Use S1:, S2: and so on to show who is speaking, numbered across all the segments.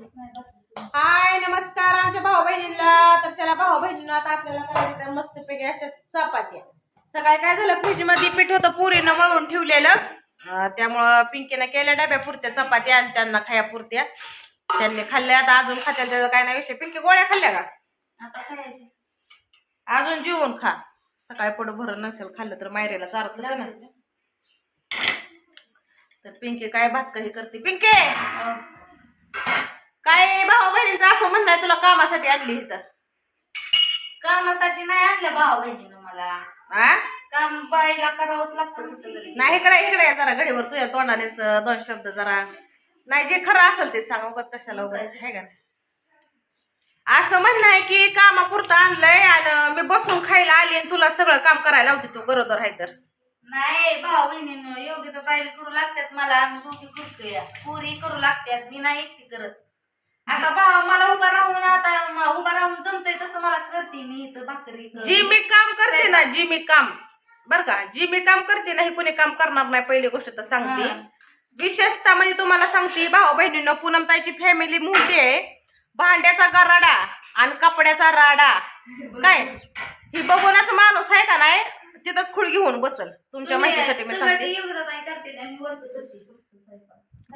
S1: हाय नमस्कार आमच्या भाऊ बहिणीला तर चला भाऊ बहिणीला आता आपल्याला करायचं मस्तपैकी अशा चपात्या. सकाळी काय झालं? फ्रीजमध्ये पीठ होतं पुरीनं मळून ठेवलेलं. त्यामुळं पिंकीनं केल्या डब्या पुरत्या चपात्या आणि त्यांना खाया पुरत्या. त्यांनी खाल्ल्या. आता अजून खात्या त्याचा काय नाही विषय. पिंकी गोळ्या खाल्ल्या का? अजून जेवून खा. सकाळी पोट भरून नसेल खाल्लं तर मायरेला चारत होतं ना. तर पिंकी काय भात काही करते? पिंके! काय भाऊ बहिणीचं असं म्हणणं आहे तुला कामासाठी आणली इथं.
S2: कामासाठी नाही आणलं भाऊ बहिणीनं मला.
S1: आ?
S2: काम बाईला करावंच लागतं कुठं जरी
S1: नाही इकडे इकडे ये जरा घडीवर तुझ्या तोंडानेच अं, दोन शब्द जरा. नाही जे खरं असेल ते सांग उगाच कशाला उगाच आहे का? असं म्हणणं आहे की कामापुरतं आणलंय आणि मी बसून खायला आली आणि तुला सगळं काम करायला लावते तू गरोदर आहे तर.
S2: नाही भाऊ बहिणीनं योग्य तर ताई करू लागतात मला आम्ही दोघी करतोय. पुरी करू लागतात मी नाही एकटी करत. असा भाव मला उभा राहून आता उभा राहून जमतंय तसं मला करते मी इथं भाकरी कर.
S1: जी मी काम करते ना जी मी काम बर का जी मी काम करते ना हे कोणी काम करणार नाही पहिली गोष्ट तर सांगते.
S2: हा.
S1: विशेषतः म्हणजे तुम्हाला सांगते भाऊ बहिणीनं पूनमताईची फॅमिली मोठी आहे. भांड्याचा गराडा आणि कपड्याचा राडा. काय? ही बघूनच माणूस आहे का नाही तिथंच खुळ घेऊन बसल. तुमच्या
S2: तुम्ही
S1: माहितीसाठी मी
S2: सगळं ते
S1: सांगते
S2: करते आणि वरचं करते.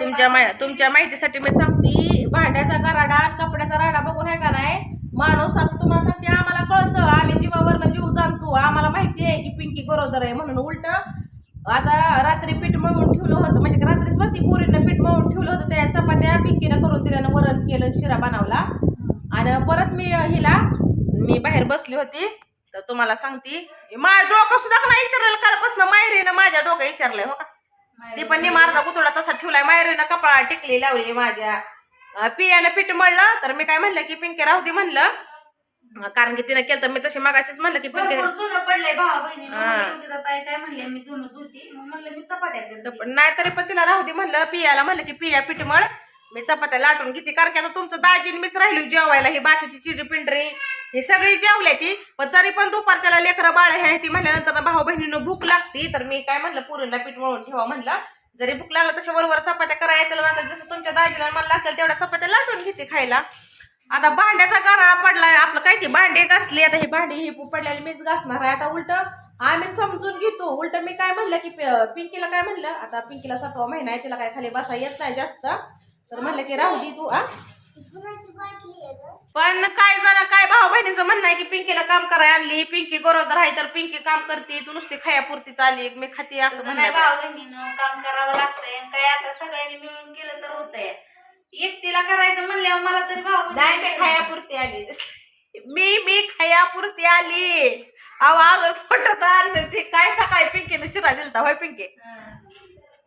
S1: तुमच्या मा- तुमच्या माहितीसाठी मी सांगते भांड्याचा गराडा कपड्याचा राडा बघून आहे का नाही? माणूस आता तुम्हाला सांगते आम्हाला कळतं आम्ही जीवावरनं जीव जाणतो. आम्हाला माहिती आहे की पिंकी गरोदर आहे म्हणून उलट. आता रात्री पीठ मळून ठेवलं होतं म्हणजे रात्रीच म्हणते पोरीनं पीठ मळून ठेवलं होतं त्या चपात्या पिंकीनं करून दिल्यानं वरण केलं शिरा बनवला. आणि परत मी हिला मी बाहेर बसली होती तर तुम्हाला सांगते माझ्या डोकं सुद्धा नाही विचारलं कालपासून मायरीनं माझ्या डोकं विचारलंय हो का? ते पण नाही मारदा कुतुडा तसा ठेवलाय. मायरीनं कपाळा टिकली लावली माझ्या. पियानं पीठ मळलं. तर मी काय म्हणलं की पिंके राहू दे म्हणलं. कारण की तिनं केलं तर मी तशी मगाशीच म्हणलं की पिंके
S2: पडलंय भावा
S1: नाही तरी पण तिला राहू दे म्हणलं. पियाला म्हणलं की पिया पीठ मळ. मी चपात्या लाटून किती कारण की आता तुमचं दाजीन मीच राहिलो जेवायला ही बाकीची चिरी पिंडरी ही सगळी जेवले ती. पण तरी पण दुपारच्याला लेकरं बाळ आहे ती म्हणल्यानंतर भाऊ बहिणीनं भूक लागती. तर मी काय म्हणलं पुरीला पीठ मळून ठेवा म्हणलं. जरी भूक लागलं तशा बरोबर चपात्या करायला येतील जसं तुमच्या दाजीला मला लागतील तेवढ्या चपात्या लाटून घेते खायला. आता भांड्याचा गारा पडलाय आपलं काय ती भांडी घासली आता ही भांडी ही पडलेली मीच घासणार आहे. आता उलट आम्ही समजून घेतो. उलट मी काय म्हणलं की पिंकीला काय म्हणलं आता पिंकीला सातवा महिना आहे तिला काय खाली बसा येत नाही जास्त. तर की राहू दे तू आ पण काय जरा काय भाऊ बहिणीचं म्हणणं आहे की पिंकीला काम करायला आणली पिंकी गरोदर आहे तर पिंकी काम करते तू नुसती खायापुरती चालली मी खाते असं म्हणणं.
S2: भावा बहिणीनं काम करावं लागतंय आणि काय आता सगळ्यांनी मिळून केलं तर होतंय. एकटीला करायचं म्हणल्यावर मला तरी भाऊ
S1: नाही मी खायापुरती आली. मी मी खायापुरती आली. अहो अगर फोटो आणलं ती. काय सकाळी पिंकीने शिरा दिलता होय पिंकी?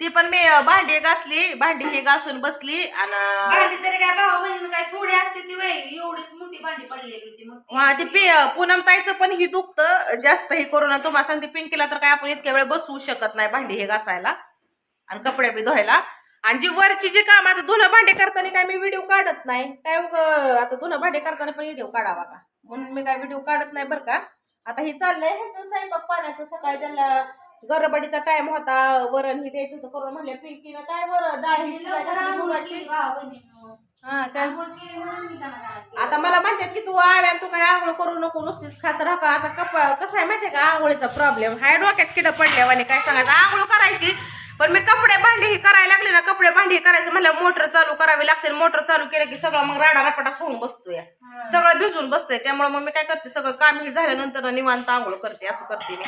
S1: ती पण मी भांडी घासली भांडी ही घासून बसली आणि
S2: भांडी तरी काय भावा बहिणीनं काय थोडी असते ती वय एवढीच मोठी भांडी पडलेली होती मग. ती-
S1: हा ती पि पूनम ताईचं पण ही दुखतं जास्त हे करून तुम्हाला सांगते पिंकीला तर काय आपण इतक्या वेळ बसवू शकत नाही भांडी हे घासायला आणि कपडे बी धुवायला. आणि जी वरची जी काम आता धुणं भांडे करताना काय मी व्हिडिओ काढत नाही. काय उग आता धुणं भांडे करताना पण व्हिडिओ काढावा का? म्हणून मी काय व्हिडिओ काढत नाही बरं का. आता हे चाललंय ह्याचं स्वयंपाक पाण्याचं सकाळी त्यांना गरबडीचा टाइम होता वरण ही द्यायचं होतं करून म्हणलं पिंकीनं काय बरं डाळ ही शिजायची मुगाची. हा त्या. आता मला म्हणतात की तू आव्या तू काय आंघोळ करू नको नुसतीच खात राहा का? आता कप कसं आहे माहितीये का? आंघोळीचा प्रॉब्लेम हाय डोक्यात किड पडल्यावाने काय सांगायचं? आंघोळ करायची पण मी कपडे भांडी ही करायला लागले ना कपडे भांडी करायचं म्हणलं मोटर चालू करावी लागते मोटर चालू केलं की सगळं मग राडा रपाटाच होऊन बसतोय.
S2: हा.
S1: सगळं भिजून बसतंय. त्यामुळे मग मी काय करते सगळं काम ही झाल्यानंतर निवांत आंघोळ करते असं करते मी.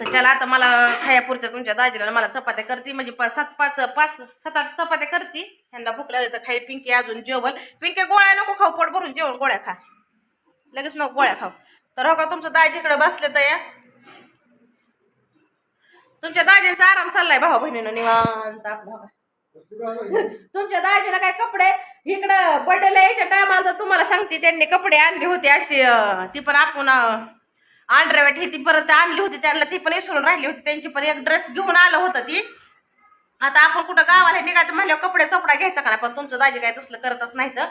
S1: तर चला आता मला खायापुरच्या तुमच्या दाजीला मला चपात्या करते. म्हणजे सात पाच पाच सात आठ चपात्या करते. ह्यांना भूक लागली तर खाई पिंकी अजून जेवण. पिंकी गोळ्या नको खाऊ पोट भरून जेवण गोळ्या खा. लगेच नको गोळ्या खाऊ. तर हो का तुमचं दाजीकडे बसले तर या. तुमच्या दाजींचा आराम चाललाय भाऊ बहिणीनं निवांत आपला. तुमच्या दाजीला काय कपडे? इकडं बर्थडेला यायच्या टायमाला तुम्हाला सांगते त्यांनी कपडे आणले होते अशी ती पण आपण अंडरवेट हे ती परत आणली होती त्यांना ती पण विसरून राहिली होती त्यांची पण एक ड्रेस घेऊन आलं होतं ती. आता आपण कुठं गावाला निघायचं म्हणल्यावर कपडे चपडा घ्यायचा का नाही? पण तुमचं दाजी काय तसलं करतच नाही तर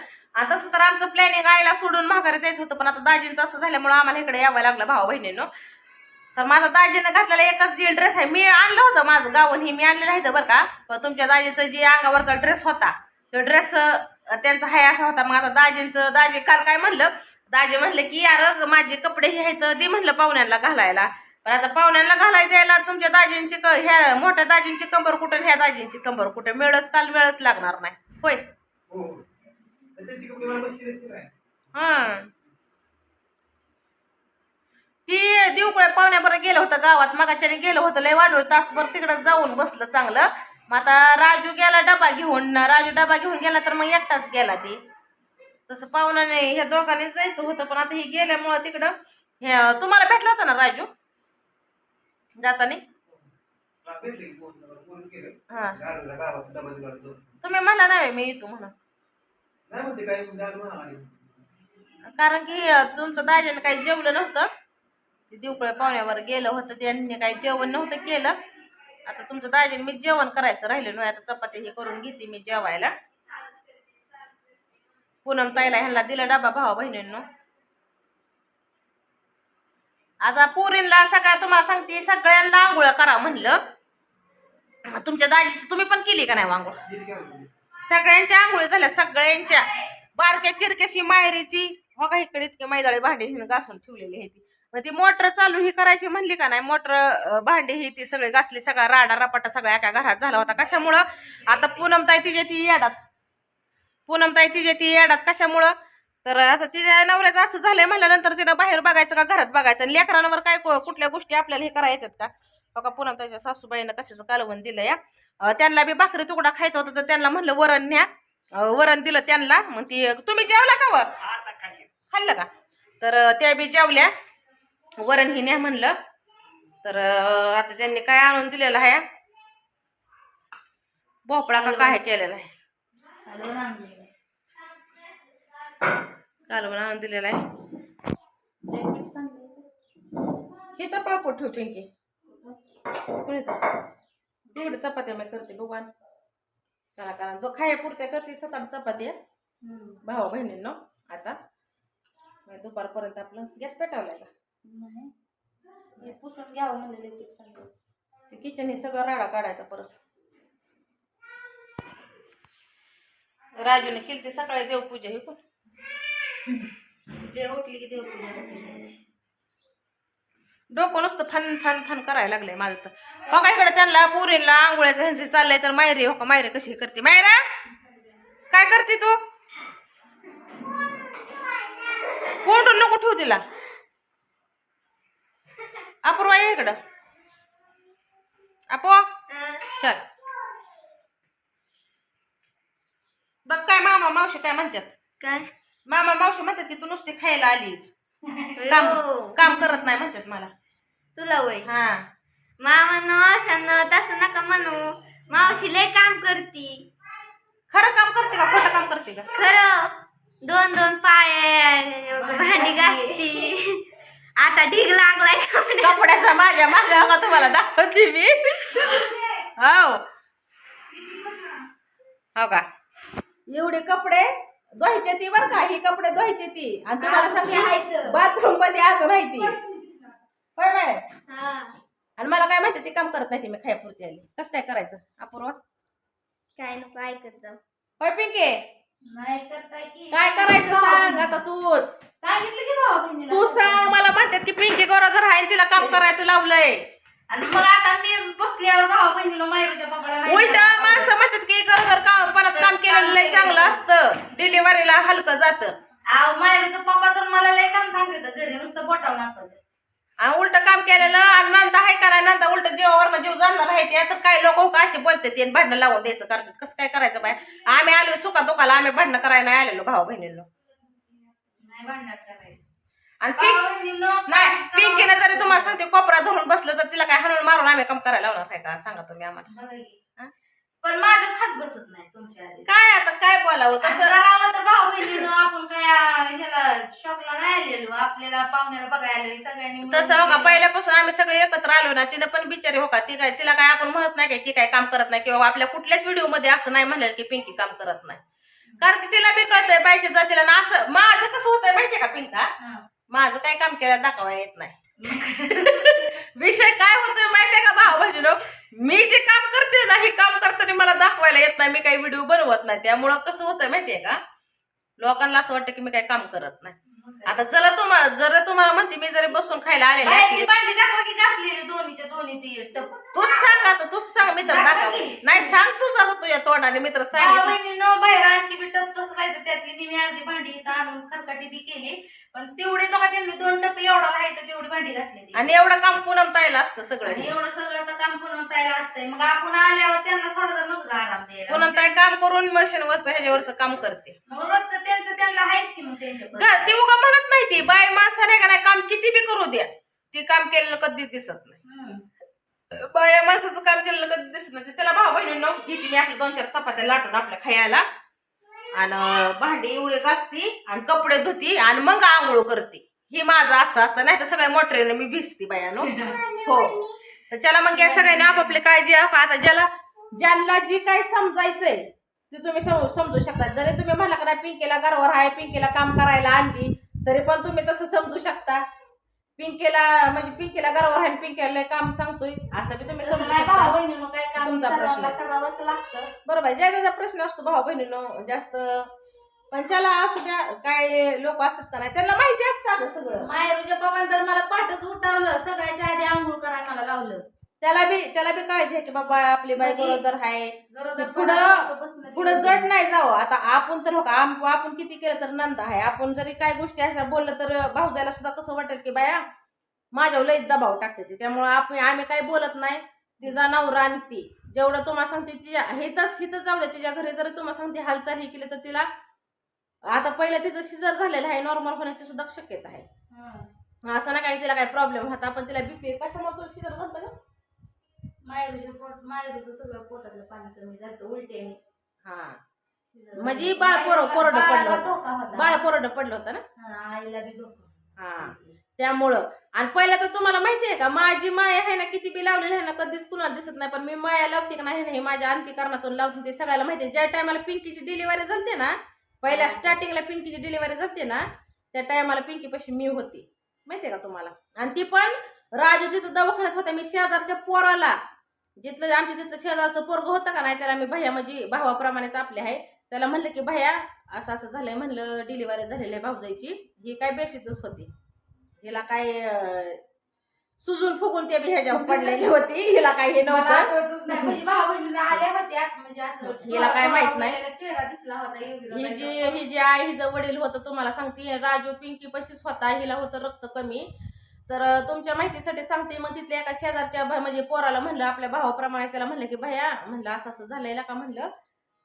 S1: तसं तर आमचं प्लॅनिंग आईला सोडून माघारी जायचं होतं पण आता दाजींचं असं झाल्यामुळं आम्हाला इकडे यावं लागलं भाऊ बहिणीनं. तर माझा दाजीनं घातलेला एकच जी ड्रेस आहे मी आणलं होतं माझं गावन ही मी आणलेलं आहे बरं का. पण तुमच्या दाजीचं जे अंगावरचा ड्रेस होता तो ड्रेस त्यांचा हाय असा होता. मग आता दाजींचं दाजी काल काय म्हणलं दाजी म्हणलं की यार माझे कपडे हे आहेत दे म्हणलं पाहुण्यांना घालायला. पण आता पाहुण्यांना घालायला द्यायला तुमच्या दाजींची क ह्या मोठ्या दाजींची कंबर कुठं ह्या दाजींची कंबर कुठं? मिळच ताल मिळच लागणार नाही. होय.
S3: हो.
S1: हा. ती दिवकुळे पाहुण्याबरोबर गेलं होतं गावात. मगाच्याने गेलं होतं. लय वाढवळ तासभर तिकडं जाऊन बसलं चांगलं. मग आता राजू गेला डबा घेऊन. राजू डबा घेऊन गेला तर मग एकटाच गेला ती. तसं पाहुण्याने ह्या दोघांनी जायचं होतं पण आता हे गेल्यामुळं तिकडं हे तुम्हाला भेटलं होतं ना राजू? जाताना?
S3: हा,
S1: हा. तुम्ही म्हणला नाही मी येतो
S3: म्हणा
S1: कारण की तुमचं दाजीने काही जेवलं नव्हतं. ते दिवकळे पाहुण्यावर गेलं होतं त्यांनी काही जेवण नव्हतं केलं. आता तुमचं दाजीने मी जेवण करायचं राहिलं नाही आता चपाती हे करून घेते मी जेवायला. पूनम ताईला ह्यांना दिला डबा भावा बहिणींनो. आता पुरींला सगळ्या तुम्हाला सांगते सगळ्यांना आंघोळ करा म्हणलं. तुमच्या दाजीची तुम्ही पण केली का नाही आंघोळ? सगळ्यांच्या आंघोळी. झाल्या सगळ्यांच्या. बारक्या चिरक्याशी मायरीची हो का इकडे इतके मैदाळे भांडे हिनं घासून ठेवलेली आहे ती. मग ती मोटर चालू ही करायची म्हणली का नाही? मोटर भांडे ही ती सगळे घासली सगळा राडा रपाटा सगळ्या एका घरात झाला होता. कशामुळं? आता पूनमताई तिच्या ती येडात पूनमताई तिच्या ती येडात कशामुळं? तर आता तिच्या नवऱ्याचं असं झालंय म्हणल्यानंतर तिनं बाहेर बघायचं का घरात बघायचं? आणि लेकरांवर काय को- कुठल्या गोष्टी आपल्याला हे करायच्यात का? बघा पूनमताईच्या सासूबाईनं कशाचं कालवण दिलं या. त्यांना बी भाकरी तुकडा खायचा होता तर त्यांना म्हणलं वरण न्या. वरण दिलं त्यांना. मग ती तुम्ही जेवला का वर खाल्लं. का? तर त्या बी जेवल्या. वरण ही न्या म्हणलं. तर आता त्यांनी काय आणून दिलेलं आहे? भोपळा का काय केलेला आहे. कालवण आणून दिलेला आहे. हे तर पापड ठेव पिंकी कोणी तिकडे चपात्या मी करते भगवान. करा करा. दो खाया पुरत्या करते सात आठ चपात्या. भाऊ बहिणींनो आता. दुपारपर्यंत आपलं गॅस पेटावलाय का?
S2: पुसून घ्यावं म्हणलं लय पीठ सांगितलं.
S1: ते किचन हे सगळं राडा काढायचा परत. राजूने केली ती सकाळी देवपूजा हे पण.
S2: ते उठली की देवपूजा असते.
S1: डोकं नुसतं फन फन फन करायला लागलंय माझं तर. हो का इकडे त्यांना पुरीला आंघोळ्याचं ह्यांचे चाललंय तर मायरी हो का मायरी कशी करते? मायरा काय करते तू? कोंडून नको ठेवू तिला. अपूर्वा ये इकडं. अपो चल. बघ काय मामा मावशी काय म्हणतात.
S2: काय?
S1: मामा मावशी म्हणतात की तू नुसती खायला आलीच. काम
S2: हो.
S1: काम करत नाही म्हणतात मला.
S2: तुला वय
S1: हा.
S2: मामानं मावशानं तसं नका म्हणू. मावशी लय काम करती.
S1: खरं काम करते का? खोटं काम करते का?
S2: खरं. दोन दोन पाय भांडी घासती. आता ढीग लागलाय.
S1: कपड्याचा. माझ्या माझ्या का तुम्हाला दाखवते मी. हो. हो का? एवढे कपडे? धुवायचे ती बर का ही कपडे धुवायचे ती. आणि तुम्हाला. सांगते बाथरूममध्ये अजून आहे ती होय बाय.
S2: हा.
S1: आणि मला काय माहिती ती काम करत नाही मी खायापुरती आली. कसं काय करायचं अपूर्व?
S2: काय नको ऐकत
S1: होय पिंके? काय करायचं सांग आता तूच. तू सांग मला म्हणतात की पिंकी गरोदर आहे तिला काम करायचं लावलंय.
S2: आणि मग आता मी बसल्यावर भावा बहिणीला मायरूच्या
S1: उलट माणसं म्हणतात की गरोदर काम परत काम केलेलं लय चांगलं असतं डिलिव्हरीला हलकं जातं.
S2: आव मायरूचा पप्पा तर मला लय काम सांगते घरी नुसतं नाचवते
S1: उलट काम केलेलं आणि नंतर आहे का नाही नंतर उलट जीवावर जीव जाणार आहे ते. तर काय लोक असे बोलतात ते भांडणं लावून द्यायचं करतात. कसं काय करायचं बाय आम्ही आलो सुखा दुखाला आम्ही भांडणं करायला नाही आलेलो भाऊ
S2: नाही करायचं
S1: आणि पिंक नाही पिंकीनं जरी तुम्हाला सांगते कोपरा धरून बसलं तर तिला काय हाणून मारून आम्ही काम करायला लावणार आहे का? सांगा तुम्ही आम्हाला?
S2: पण माझाच हात बसत नाही तुमच्या आधी.
S1: काय आता काय बोलावं? तसं
S2: करावं तर भाऊ बहिणीनं आपण काय ह्याला शॉपला नाही आलेलो. आपल्याला पाहुण्याला बघायला आलोय सगळ्यांनी
S1: तसं हो का. पहिल्यापासून आम्ही सगळे एकत्र आलो ना तिनं पण बिचारी हो का? ती काय तिला काय आपण म्हणत नाही काय? ती काय काम करत नाही. किंवा आपल्या कुठल्याच व्हिडिओमध्ये असं नाही म्हणलं की पिंकी काम करत नाही. कारण की तिला बी कळतंय पाहिजे जातीला. ना असं माझं कसं होतंय माहितीये का पिंका?
S2: हा.
S1: माझं काय काम केलं दाखवा येत नाही. विषय काय होतोय माहितीये का भाऊ बहिणीनो? मी जे काम करते ना हे काम करताना मला दाखवायला येत नाही मी काही व्हिडिओ बनवत नाही. त्यामुळं कसं होतंय माहितीये का? लोकांना असं वाटतं की मी काही काम करत नाही. आता जरा तुम्हाला जर तुम्हाला म्हणते मी जरी बसून खायला आलेले
S2: बाहेरची
S1: असले
S2: भांडी दाखवा की घासलेली दोन्हीच्या दोन्ही ती टप.
S1: तूच सांग आता तूच सांग मी तर
S2: दाखवा.
S1: नाही सांग तूच आता तुझ्या तोंडाने मी तर
S2: भावा
S1: सांगितलं
S2: बहिणीनं बाहेर आणखी बी टप तसं राहायचं त्यातली निमी अर्धी भांडी इथं आणून खरकाटी बी केली. पण तेवढे तेव्हा त्यांनी दोन टप्पे एवढा राहायचं तेवढी भांडी घासलेली
S1: आणि एवढं काम पूनम ताईला असतं सगळं.
S2: आणि
S1: हे.
S2: एवढं सगळं तर काम करून तयार असतंय. मग आपण आल्यावर त्यांना थोडा तर नको आराम द्यायला?
S1: पूनम ताई काम करून मशीनवरचं ह्याच्यावरचं काम करते.
S2: मग रोजचं त्यांचं त्यांना आहेच की मग त्यांच्या
S1: ती उगा म्हणत नाही ती बाय माणसाने का नाही काम किती बी करू द्या. ती काम केलेलं कधी दिसत नाही. बाया माणसाचं काम केलेलं कधी दिसत नाही. त्याला भाऊ बहिणींनो घेते मी आपल्या दोन चार चपात्या लाटून आपल्या खायला. आणि भांडी एवढी घासती आणि कपडे धुती आणि मग आंघोळ करते. हे माझं असं असतं नाही तर सगळ्या मोटरीने मी भिजती बायानो हो. तर चला मग या सगळ्यांनी आपापली काळजी आप- आता ज्याला ज्यांना जी काय समजायचंय ते तुम्ही सम- समजू शकता. जरी तुम्ही म्हणला का नाही पिंकीला घरावर आहे पिंकीला काम करायला आणली तरी पण तुम्ही तसं समजू शकता. पिंकीला म्हणजे पिंकीला घरावर आहे आणि पिंकीला काम सांगतोय. असं बी तुम्ही समजू
S2: भाऊ
S1: शकता.
S2: बहिणीनं काय काम
S1: तुमचा प्रश्न.
S2: सर्वांना करावंच लागतं.
S1: बरोबर आहे. ज्या त्याचा प्रश्न असतो भाऊ बहिणीनं जास्त. पण त्याला असू द्या काय लोक असतात का नाही त्यांना माहिती असतं. अगं सगळं
S2: मायरूच्या पप्पान तर मला पाठच उठावलं. सगळ्याच्या आधी आंघोळ करायला मला लावलं.
S1: त्याला बी त्याला बी काळजी आहे की बाबा आपली बाई
S2: म्हणजे
S1: बरोबर आहे.
S2: गरोदर
S1: पुढं-
S2: बसणं
S1: पुढे जड नाही जावं. आता आपण तर हो का आम- आपण किती केलं तर नंद आहे. आपण जरी काय गोष्टी अशा बोललं तर भाऊजाला सुद्धा कसं वाटेल की बाया? माझ्यावर लई दबाव टाकते ती. त्यामुळे आपण आम्ही काय बोलत नाही. तिचा नवरा आणि ती. जेवढं तुम्हाला सांगते तिच्या हिथंच हिथं जाऊ दे. तिच्या घरी जरी तुम्हाला सांगते हालचाल ही केली तर तिला आता पहिलं तिचं सिजर झालेलं आहे. नॉर्मल होण्याची सुद्धा शक्यता आहे.
S2: हं.
S1: असं ना काही तिला काही प्रॉब्लेम होता पण तिला बीपी कशामुळे सिजर झालं का
S2: मायरूच्या पोट मायरूचं सगळं पोटातलं पाणी कमी झालं उलट्याने
S1: हा. म्हणजे बाळ कोर- कोरडं पडलं
S2: बाळाला
S1: होतं.
S2: धोका होता.
S1: बाळ कोरडं पडलं होतं ना?
S2: हं, आईला बी धोका.
S1: हा. त्यामुळं. आणि पहिलं तर तुम्हाला माहिती आहे का माझी माया आहे ना किती बी लावलेली आहे ना कधीच कुणाला दिसत नाही पण मी माया लावते का नाही ना हे माझ्या अंतिकरणातून लावते ते सगळ्याला माहिती आहे. ज्या टायमाला पिंकीची डिलिव्हरी झालते ना पहिल्या स्टार्टिंगला पिंकीची डिलिव्हरी झालते ना त्या टायमाला पिंकी पाशी मी होती. माहिती आहे का तुम्हाला? आणि ती पण राजू तिथं दवाखान्यात होता मी शेजारच्या पोराला जिथलं आमच्या तिथलं शेजारचं पोरग होतं का नाही त्याला मी भैया म्हणजे भावाप्रमाणेच आपले आहे. त्याला म्हणलं की भैया असं असं झालंय म्हणलं डिलिव्हरी झालेली आहे भाऊजाईची. ही काय बेशीतच होती. हिला काय सुजून फुगून ते बी ह्याच्यावर पडलेली होती. हिला काय हे
S2: मला
S1: नव्हतं.
S2: आठवतच नाही. म्हणजे आल्या होत्या. म्हणजे असं
S1: हिला काय माहीत नाही.
S2: चेहरा दिसला होता
S1: ही. जी ही जी आई हिचं वडील होतं तुम्हाला सांगते राजू पिंकी पशीच होता. हिला होतं रक्त कमी. तर तुमच्या माहितीसाठी सांगते मग तिथल्या एका शेजारच्या भा- म्हणजे पोराला म्हणलं आपल्या भावाप्रमाणे त्याला म्हणलं की भैया म्हणलं असं असं झालेलं का? म्हणलं.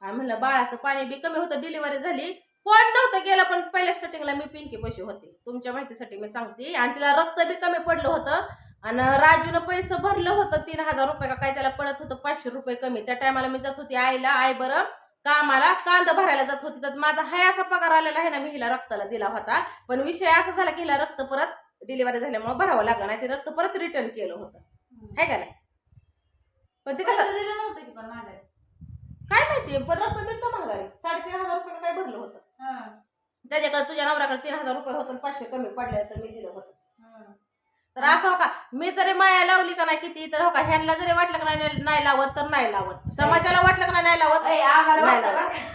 S1: आणि म्हणलं बाळाचं पाणी बी कमी होतं डिलिव्हरी झाली. कोण नव्हतं गेलं पण पहिल्या स्टार्टिंगला मी पिंकी पशी होते. तुमच्या माहितीसाठी मी सांगते. आणि तिला रक्त बी कमी पडलं होतं. आणि राजूनं पैसे भरलं होतं तीन हजार रुपये का काय त्याला पडत होतं पाचशे रुपये कमी. त्या टायमाला मी जात होती आईला आई बरं कामाला कांदा भरायला जात होती तर माझा हाय असा पगार आलेला आहे ना मी हिला रक्ताला दिला होता. पण विषय असा झाला की हिला रक्त परत डिलिव्हरी झाल्यामुळे भरावं लागलं नाही ते रक्त परत रिटर्न केलं होतं. आहे का नाही? पण ते कसं
S2: दिलं नव्हतं की पण माघारी?
S1: काय माहिती पण रक्त दिलं महागारी साडेतीन हजार रुपये काय भरलं होतं.
S2: हं,
S1: त्याच्याकडे तुझ्या नवऱ्याकडे तीन हजार रुपये होतं पाचशे कमी पडले तर मी दिलं होतं. तर असं हो का? मी जरी माया लावली का नाही किती तर हो का ह्यांना जरी वाटलं का नाही नाही लावत तर नाही लावत. समाजाला वाटलं का नाही लावत? नाही.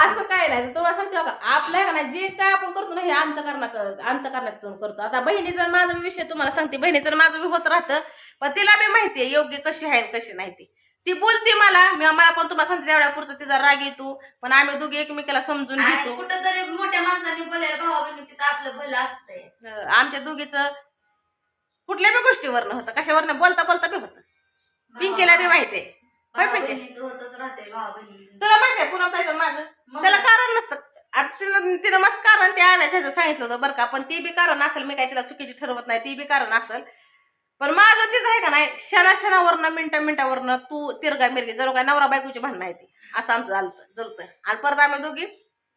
S1: असं काय नाही तुम्हाला सांगते हो का आपलं का नाही जे काय आपण करतो ना हे अंतकरणात अंतकरणातून करतो. आता बहिणीचा माझा विषय तुम्हाला सांगते बहिणीचं माझं होत राहतं पण तिला बी माहिती आहे योग्य कशी आहे कशी नाही ती. ती बोलते मला मी मला पण तुम्हाला सांगते तेवढ्या पुरतं तिचा राग येतो पण आम्ही दोघी एकमेकाला समजून घेतो.
S2: कुठं तरी मोठ्या माणसाने बोलायला भावा बहिणी तिथं आपलं भलं असतंय.
S1: आमच्या दोघीचं कुठल्या बी गोष्टीवरनं होतं कशावरनं बोलता बोलता बी होतं. पिंकीला बी माहिती आहे. होय पिंकी?
S2: बहिणीचं होतच राहतंय भावा बहिणी
S1: तुला माहिती आहे पुन्हा पाहिजे माझं? त्याला कारण नसतं. आता तिनं तिनं मस्त कारण ते आव्या त्याचं सांगितलं होतं बरं का पण ती बी कारण असेल मी काय तिला चुकीची ठरवत नाही ती बी कारण असेल. पण माझं तीच आहे का नाही क्षणा क्षणावरनं मिनटा मिनटावरनं तू तिरगा मिरगी जर काय नवरा बायकोची भांडणं आहे ती. असं आमचं चालतं जलतं आणि परत आम्ही दोघी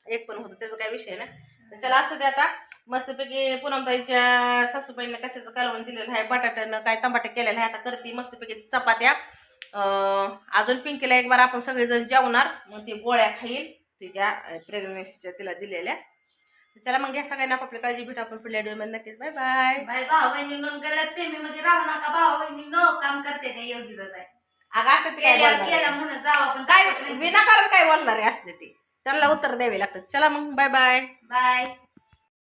S1: एक पण होतो त्याचा काही विषय नाही. तर चला असू दे आता. मस्तपैकी पुनमताईच्या सासूबाईंना कशाचं कालवण दिलेलं आहे बटाट्यानं काय टमाटे केलेलं आहे आता करते मस्तपैकी चपात्या. अजून पिंकीला एक बार आपण सगळेजण जेवणार मग ती गोळ्या खाईल तिच्या प्रेग्नन्सीच्या तिला दिलेल्या. चला मग घ्या सगळ्यांना आपल्या काळजी भेट आपण पुढल्या व्हिडिओमध्ये नक्कीच बाय बाय
S2: बाय भाऊ बहिणी गलत मध्ये राहू नका भाऊ बहिणी नो काम करते योगीचं ताई.
S1: अगं असं ते काय?
S2: म्हणून जाऊ आपण.
S1: काय विनाकारण काय बोलणार आहे असते ते. त्यांना उत्तर द्यावे लागतात. चला मग बाय बाय
S2: बाय